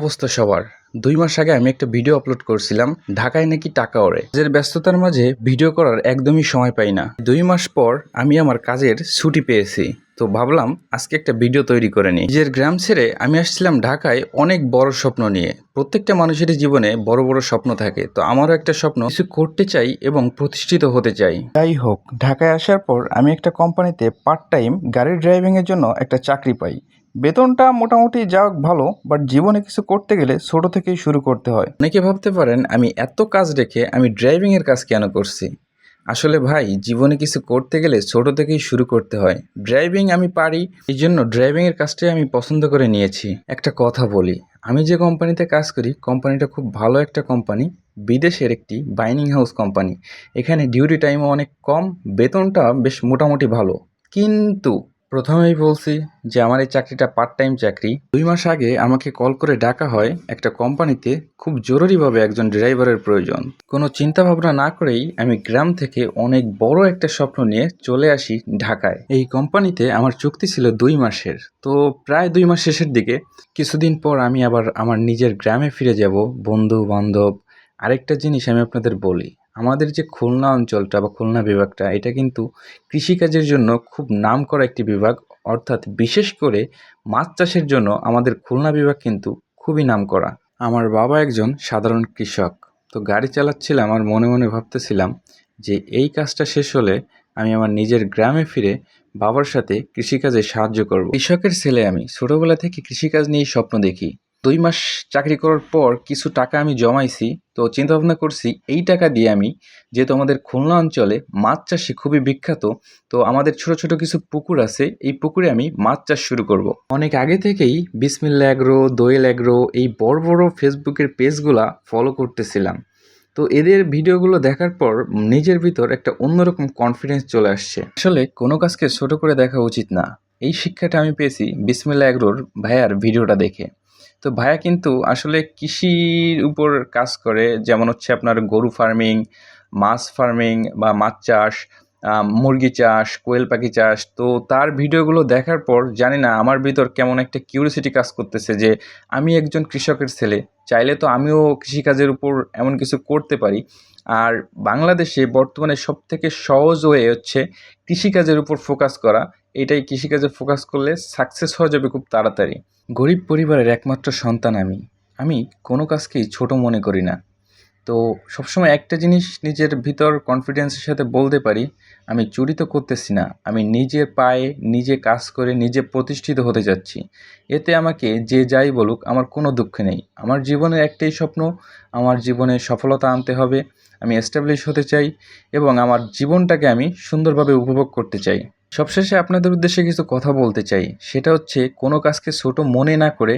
অবস্থা সবার। দুই মাস আগে আমি একটা ভিডিও আপলোড করছিলাম, ঢাকায় নাকি টাকা ওড়ে। কাজের ব্যস্ততার মাঝে ভিডিও করার একদমই সময় পাই না। দুই মাস পর আমি আমার কাজের ছুটি পেয়েছি। তো ভাবলাম আজকে একটা ভিডিও তৈরি করে নিই। নিজের গ্রাম ছেড়ে আমি আসছিলাম ঢাকায় অনেক বড় স্বপ্ন নিয়ে। প্রত্যেকটা মানুষেরই জীবনে বড় বড় স্বপ্ন থাকে। তো আমারও একটা স্বপ্ন, কিছু করতে চাই এবং প্রতিষ্ঠিত হতে চাই। যাই হোক, ঢাকায় আসার পর আমি একটা কোম্পানিতে পার্ট টাইম গাড়ি ড্রাইভিংয়ের জন্য একটা চাকরি পাই। বেতনটা মোটামুটি যা ভালো বাট জীবনে কিছু করতে গেলে ছোট থেকেই শুরু করতে হয়। অনেকে ভাবতে পারেন, আমি এত কাজ রেখে আমি ড্রাইভিংয়ের কাজ কেন করছি? আসলে ভাই, জীবনে কিছু করতে গেলে ছোট থেকেই শুরু করতে হয়। ড্রাইভিং আমি পারি, এই জন্য ড্রাইভিংয়ের কাজটাই আমি পছন্দ করে নিয়েছি। একটা কথা বলি, আমি যে কোম্পানিতে কাজ করি কোম্পানিটা খুব ভালো একটা কোম্পানি বিদেশের একটি বাইনিং হাউস কোম্পানি এখানে ডিউটি টাইমও অনেক কম, বেতনটা বেশ মোটামুটি ভালো। কিন্তু প্রথমেই বলছি যে আমার এই চাকরিটা পার্ট টাইম চাকরি। দুই মাস আগে আমাকে কল করে ডাকা হয় একটা কোম্পানিতে খুব জরুরিভাবে একজন ড্রাইভারের প্রয়োজন। কোনো চিন্তা ভাবনা না করেই আমি গ্রাম থেকে অনেক বড় একটা স্বপ্ন নিয়ে চলে আসি ঢাকায়। এই কোম্পানিতে আমার চুক্তি ছিল দুই মাসের। তো প্রায় দুই মাস শেষের দিকে কিছুদিন পর আমি আবার আমার নিজের গ্রামে ফিরে যাব। বন্ধু বান্ধব আরেকটা জিনিস আমি আপনাদের বলি। আমাদের যে খুলনা অঞ্চলটা বা খুলনা বিভাগটা, এটা কিন্তু কৃষিকাজের জন্য খুব নাম করা একটি বিভাগ। অর্থাৎ বিশেষ করে মাছ চাষের জন্য আমাদের খুলনা বিভাগ কিন্তু খুবই নাম করা আমার বাবা একজন সাধারণ কৃষক। তো গাড়ি চালাচ্ছিলাম, আর মনে মনে ভাবতেছিলাম যে এই কাজটা শেষ হলে আমি আমার নিজের গ্রামে ফিরে বাবার সাথে কৃষিকাজে সাহায্য করব। কৃষকের ছেলে আমি। ছোটোবেলা থেকে কৃষিকাজ নিয়েই স্বপ্ন দেখি। দুই মাস চাকরি করার পর কিছু টাকা আমি জমাইছি, তো চিন্তা ভাবনা করছি এই টাকা দিয়ে আমি যেহেতু আমাদের খুলনা অঞ্চলে মাছ চাষে খুবই বিখ্যাত, তো আমাদের ছোট ছোট কিছু পুকুর আছে, এই পুকুরে আমি মাছ চাষ শুরু করব। অনেক আগে থেকেই বিসমিল্লা অ্যাগ্রো, দোয়েল অ্যাগ্রো, এই বড় বড় ফেসবুকের পেজগুলা ফলো করতেছিলাম। তো এদের ভিডিওগুলো দেখার পর নিজের ভিতর একটা অন্যরকম কনফিডেন্স চলে আসছে। আসলে কোনো কাজকে ছোট করে দেখা উচিত না। এই শিক্ষাটা আমি পেয়েছি বিসমিল্লা অ্যাগ্রোর ভাইয়ার ভিডিওটা দেখে। তো ভাইয়া কিন্তু আসলে কৃষির উপর কাজ করে, যেমন হচ্ছে আপনার গরু ফার্মিং মাছ ফার্মিং বা মাছ চাষ মুরগি চাষ, কোয়েল পাখি চাষ। তো তার ভিডিওগুলো দেখার পর জানি না আমার ভিতর কেমন একটা কিউরিসিটি কাজ করতেছে যে, আমি একজন কৃষকের ছেলে, চাইলে তো আমিও কৃষিকাজের উপর এমন কিছু করতে পারি। আর বাংলাদেশে বর্তমানে সব থেকে সহজ হয়ে হচ্ছে কৃষিকাজের উপর ফোকাস করা। এটাই কৃষিকাজে ফোকাস করলে সাকসেস হওয়া যাবে খুব তাড়াতাড়ি। গরিব পরিবারের একমাত্র সন্তান আমি। আমি কোনো কাজকেই ছোট মনে করি না। তো সবসময় একটা জিনিস নিজের ভিতর কনফিডেন্সের সাথে বলতে পারি, আমি চুরি তো করতেছি না, আমি নিজের পায়ে নিজে কাজ করে নিজে প্রতিষ্ঠিত হতে যাচ্ছি। এতে আমাকে যে যাই বলুক, আমার কোনো দুঃখ নেই। আমার জীবনের একটাই স্বপ্ন, আমার জীবনে সফলতা আনতে হবে, আমি এস্টাবলিশ হতে চাই এবং আমার জীবনটাকে আমি সুন্দরভাবে উপভোগ করতে চাই। সবশেষে আপনাদের উদ্দেশ্যে কিছু কথা বলতে চাই। সেটা হচ্ছে, কোনো কাজকে ছোট মনে না করে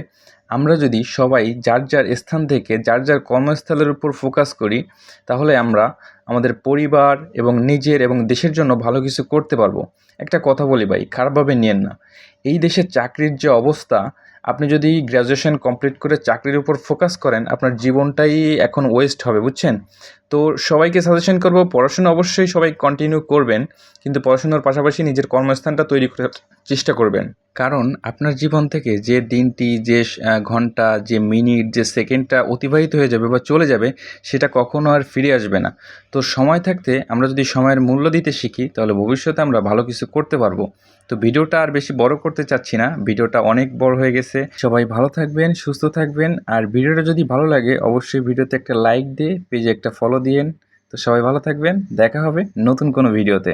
আমরা যদি সবাই যার যার স্থান থেকে যার যার কর্মস্থলের উপর ফোকাস করি, তাহলে আমরা আমাদের পরিবার এবং নিজের এবং দেশের জন্য ভালো কিছু করতে পারব। একটা কথা বলি ভাই, খারাপভাবে নিয়েন না। এই দেশের চাকরির যে অবস্থা, আপনি যদি গ্র্যাজুয়েশন কমপ্লিট করে চাকরির উপর ফোকাস করেন, আপনার জীবনটাই এখন ওয়েস্ট হবে, বুঝছেন? তো সবাইকে সাজেশন করব, পড়াশোনা অবশ্যই সবাই কন্টিনিউ করবেন, কিন্তু পড়াশোনার পাশাপাশি নিজের কর্মস্থানটা তৈরি করার চেষ্টা করবেন। কারণ আপনার জীবন থেকে যে দিনটি, যে ঘণ্টা, যে মিনিট যে সেকেন্ডটা অতিবাহিত হয়ে যাবে বা চলে যাবে, সেটা কখনো আর ফিরে আসবে না। তো সময় থাকতে আমরা যদি সময়ের মূল্য দিতে শিখি, তাহলে ভবিষ্যতে আমরা ভালো কিছু করতে পারব। তো ভিডিওটা আর বেশি বড় করতে চাচ্ছি না, ভিডিওটা অনেক বড় হয়ে গেছে। সবাই ভালো থাকবেন, সুস্থ থাকবেন, আর ভিডিওটা যদি ভালো লাগে, অবশ্যই ভিডিওতে একটা লাইক দিয়ে, পেজে একটা ফলো দিয়েন। তো সবাই ভালো থাকবেন। দেখা হবে নতুন কোনো ভিডিওতে।